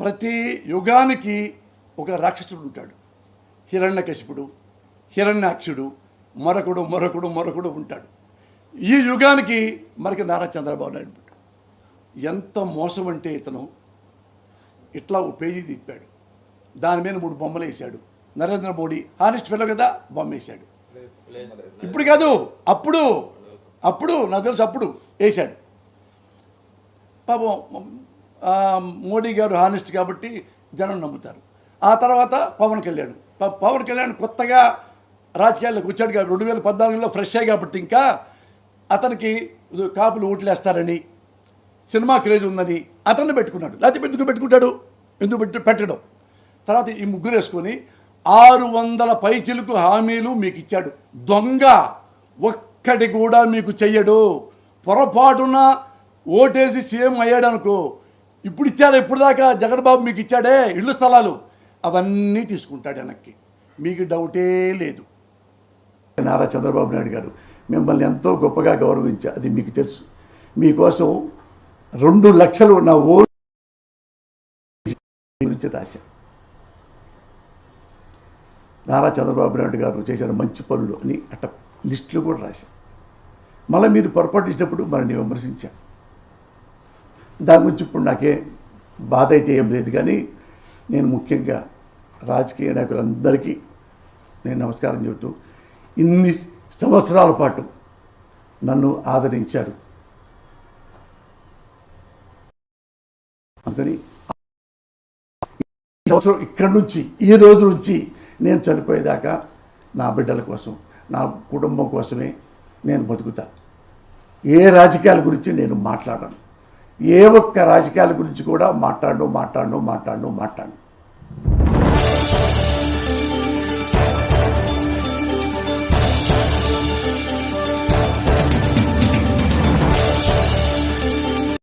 ప్రతి యుగానికి ఒక రాక్షసుడు ఉంటాడు. హిరణ్యకశిపుడు హిరణ్యాక్షుడు మరొకడు మరొకడు మరొకడు ఉంటాడు. ఈ యుగానికి మనకి నారా చంద్రబాబు నాయుడు ఎంత మోసం అంటే ఇతను ఇట్లా ఒక పేజీ తిప్పాడు. దాని మీద మూడు బొమ్మలు వేశాడు. నరేంద్ర మోడీ హానెస్ట్ ఫెలో కదా బొమ్మ వేసాడు ఇప్పుడు కాదు అప్పుడు అప్పుడు నాకు తెలుసు అప్పుడు వేశాడు. పాపం మోడీ గారు హానెస్ట్ కాబట్టి జనం నమ్ముతారు. ఆ తర్వాత పవన్ కళ్యాణ్. ప- పవన్ కళ్యాణ్ కొత్తగా రాజకీయాల్లోకి వచ్చాడు కాబట్టి రెండు వేల పద్నాలుగులో ఫ్రెష్ అయ్యి కాబట్టి ఇంకా అతనికి కాపులు ఓట్లేస్తారని సినిమా క్రేజ్ ఉందని అతన్ని పెట్టుకున్నాడు. లేకపోతే ఎందుకు పెట్టుకుంటాడు? ఎందుకు పెట్టి పెట్టడం? తర్వాత ఈ ముగ్గురు వేసుకొని ఆరు వందల పైచిలకు హామీలు మీకు ఇచ్చాడు. దొంగ ఒక్కటి కూడా మీకు చెయ్యడు. పొరపాటున ఓటేసి సీఎం అయ్యాడు అనుకో ఇప్పుడు ఇచ్చారు ఇప్పుడు దాకా జగన్బాబు మీకు ఇచ్చాడే ఇళ్ళు స్థలాలు. అవన్నీ తీసుకుంటాడు వెనక్కి. మీకు డౌటే లేదు. నారా చంద్రబాబు నాయుడు గారు మిమ్మల్ని ఎంతో గొప్పగా గౌరవించా. అది మీకు తెలుసు. మీకోసం రెండు లక్షలు నా ఓ గురించి రాశా. నారా చంద్రబాబు నాయుడు గారు చేసిన మంచి పనులు అని అట్ట లిస్టులు కూడా రాశా. మళ్ళీ మీరు పొరపాటు ఇచ్చినప్పుడు మనల్ని విమర్శించాను దాని గురించి ఇప్పుడు నాకే బాధ అయితే ఏం లేదు కానీ నేను ముఖ్యంగా రాజకీయ నాయకులందరికీ నేను నమస్కారం చెబుతూ ఇన్ని సంవత్సరాల పాటు నన్ను ఆదరించారు. అందుకని సంవత్సరం ఇక్కడి నుంచి ఈ రోజు నుంచి నేను చనిపోయేదాకా నా బిడ్డల కోసం నా కుటుంబం కోసమే నేను బతుకుతా. ఏ రాజకీయాల గురించి నేను మాట్లాడను. ఏ ఒక్క రాజకీయాల గురించి కూడా మాట్లాడు మాట్లాడు మాట్లాడు మాట్లాడు